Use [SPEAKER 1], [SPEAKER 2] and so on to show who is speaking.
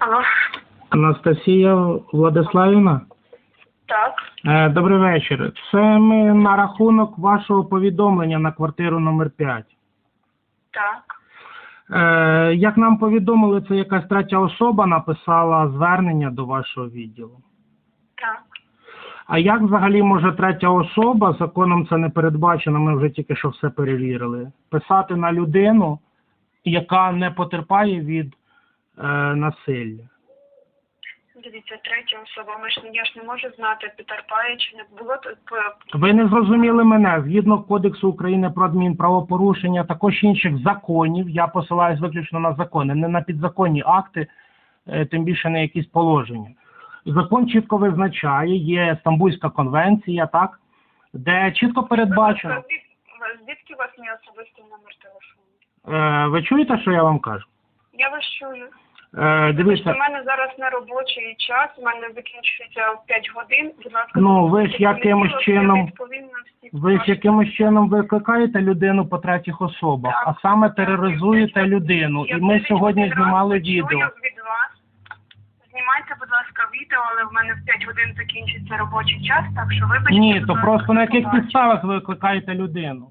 [SPEAKER 1] Алло.
[SPEAKER 2] Анастасія Владиславівна.
[SPEAKER 1] Так.
[SPEAKER 2] Е, Добрий вечір. Це ми на рахунок вашого повідомлення на квартиру номер 5.
[SPEAKER 1] Так.
[SPEAKER 2] Е, Як нам повідомили, це якась третя особа написала звернення до вашого відділу.
[SPEAKER 1] Так.
[SPEAKER 2] А як взагалі може третя особа, законом це не передбачено, ми вже тільки що все перевірили, писати на людину, яка не потерпає від насилля?
[SPEAKER 1] Дивіться, третя особа. Ми ж я ж не можу знати, потерпає чи не було е,
[SPEAKER 2] Ви не зрозуміли мене. Згідно Кодексу України про адмінправопорушення, також інших законів, я посилаюсь виключно на закони, не на підзаконні акти, е, тим більше не якісь положення. Закон чітко визначає, є Стамбульська конвенція, так, де чітко передбачено.
[SPEAKER 1] Звідки у вас мій особистий номер телефону?
[SPEAKER 2] Е, Ви чуєте, що я вам кажу?
[SPEAKER 1] Я вас чую.
[SPEAKER 2] Е,
[SPEAKER 1] У мене зараз не робочий час, у мене закінчується в 5 годин. Будь ласка,
[SPEAKER 2] Ну, ви ж якимось чином- ви ж якимось чином викликаєте людину по третіх особах,
[SPEAKER 1] Так.
[SPEAKER 2] а саме тероризуєте людину. І ми сьогодні знімали відео.
[SPEAKER 1] від вас. Знімайте, будь ласка, відео, але в мене в 5 годин закінчиться робочий час, так що вибачте.
[SPEAKER 2] Ні,
[SPEAKER 1] будь
[SPEAKER 2] то
[SPEAKER 1] ласка,
[SPEAKER 2] просто на
[SPEAKER 1] до
[SPEAKER 2] яких
[SPEAKER 1] побачення.
[SPEAKER 2] підставах ви викликаєте людину?